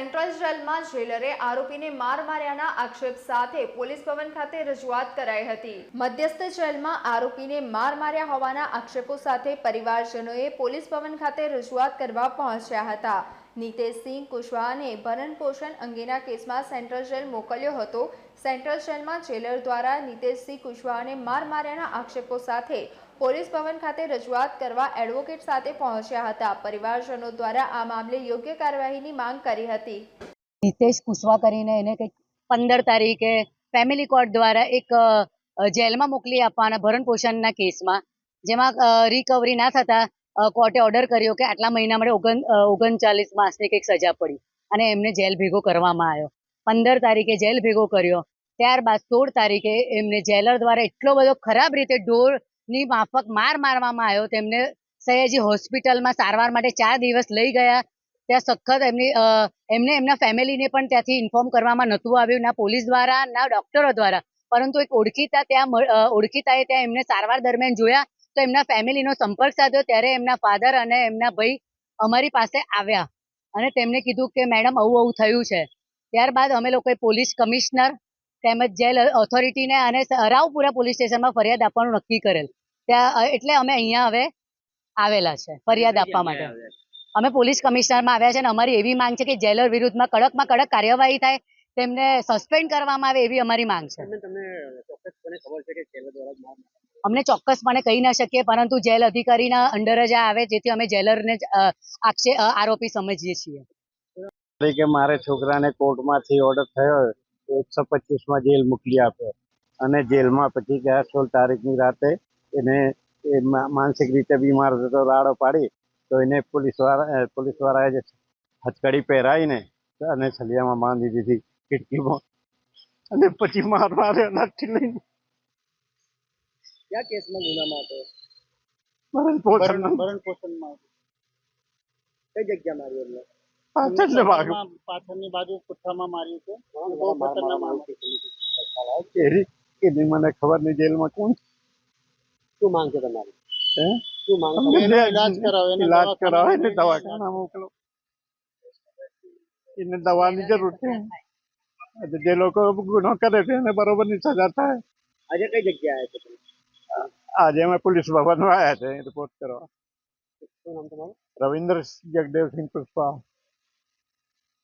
Central જેલમાં જેલરે આરોપીને માર માર્યાના આક્ષેપ સાથે પોલીસ ભવન ખાતે રજૂઆત કરાઈ હતી. મધ્યસ્થ જેલમાં આરોપીને માર માર્યા હોવાના આક્ષેપો સાથે પરિવારજનોએ પોલીસ ભવન ખાતે રજૂઆત કરવા પહોંચ્યા હતા. નીતેશસિંહ કુશવાહાને ભરણ પોષણ અંગેના કેસમાં સેન્ટ્રલ જેલ મોકલ્યો હતો. સેન્ટ્રલ જેલમાં જેલર દ્વારા નીતેશસિંહ કુશવાહાને માર માર્યાના આક્ષેપો સાથે પોલીસ ભવન ખાતે રજૂઆત કરવા એડવોકેટ સાથે પહોંચ્યા હતા. પરિવારજનો દ્વારા આ મામલે યોગ્ય કાર્યવાહીની માંગ કરી હતી. હિતેશ કુશવા કરીને એને કંઈક પંદર તારીખે ફેમિલી કોર્ટ દ્વારા એક જેલમાં મોકલી આપવાના ભરણ પોષણના કેસમાં, જેમાં રિકવરી ના થતા કોર્ટે ઓર્ડર કર્યો કે આટલા મહિના માટે ઓગણ ઓગણચાલીસ માસની કંઈક સજા પડી અને એમને જેલ ભેગો કરવામાં આવ્યો. પંદર તારીખે જેલ ભેગો કર્યો. ત્યારબાદ સોળ તારીખે એમને જેલર દ્વારા એટલો બધો ખરાબ રીતે ઢોરની માફક માર મારવામાં આવ્યો. તેમને સયાજી હોસ્પિટલમાં સારવાર માટે ચાર દિવસ લઈ ગયા. ત્યાં સખત એમની એમને એમના ફેમિલીને પણ ત્યાંથી ઇન્ફોર્મ કરવામાં નહોતું આવ્યું, ના પોલીસ દ્વારા, ના ડોક્ટરો દ્વારા. પરંતુ એક ઓળખીતા ત્યાં ઓળખીતાએ ત્યાં એમને સારવાર દરમિયાન જોયા તો એમના ફેમિલીનો સંપર્ક સાધ્યો ત્યારે એમના ફાધર અને એમના ભાઈ અમારી પાસે આવ્યા અને તેમને કીધું કે મેડમ આવું આવું થયું છે. ત્યારબાદ અમે લોકોએ પોલીસ કમિશનર તેમજ જેલ ઓથોરિટીને અને રાવપુરા પોલીસ સ્ટેશનમાં ફરિયાદ આપવાનું નક્કી કરેલ. ત્યાં એટલે અમે અહીંયા હવે આવેલા છે ફરિયાદ આપવા માટે. અમે પોલીસ કમિશનરમાં આવ્યા છે અને અમારી એવી માંગ છે કે જેલર વિરુદ્ધમાં કડકમાં કડક કાર્યવાહી થાય તેમને સસ્પેન્ડ કરવામાં આવે એવી અમારી માંગ છે. અમને ચોક્કસપણે કહી ના શકીએ, પરંતુ જેલ અધિકારીના અંડર જ આવે, જેથી અમે જેલરને આક્ષે આરોપી સમજીએ છીએ. તરીકે મારે છોકરાને કોર્ટમાંથી ઓર્ડર થયો એકસો પચીસમાં જેલ મોકલી આપ્યો અને જેલમાં પછી ગયા સોળ તારીખની રાતે એને માનસિક રીતે બીમાર થતો રાડો પાડી, તો એને પોલીસ પોલીસવાળાએ પોલીસ વાળાએ જે હથકડી પહેરાવીને અને સળિયામાં બાંધી દીધી, ખિડકીમાં. અને પછી માર માર્યો લાઠી લઈને કયા કેસમાં ગુનામાં હતો? ભરણ પોષણ ભરણ પોષણમાં કઈ જગ્યા મારી એમને? પાછળ ને પાછળની બાજુ પુઠ્ઠામાં માર્યું છે? બહુ ખતરનાક માર એરી એની મને ખબર નહીં જેલમાં કોણ? શું માંગ છે તમારી? હે? શું માંગ એનો બે- ઈલાજ કરાવો એને દવાખાના મોકલો. એને દવાની જરૂર છે. જે લોકો ગુનો કરે છે એને બરોબરની સજા થાય. આજે કઈ જગ્યા આવ્યા છે આજે અમે પોલીસ ભવનમાં આવ્યા છે રિપોર્ટ કરવા. શું નામ તમારું? રવિન્દ્ર જગદેવસિંહ પુષ્પા.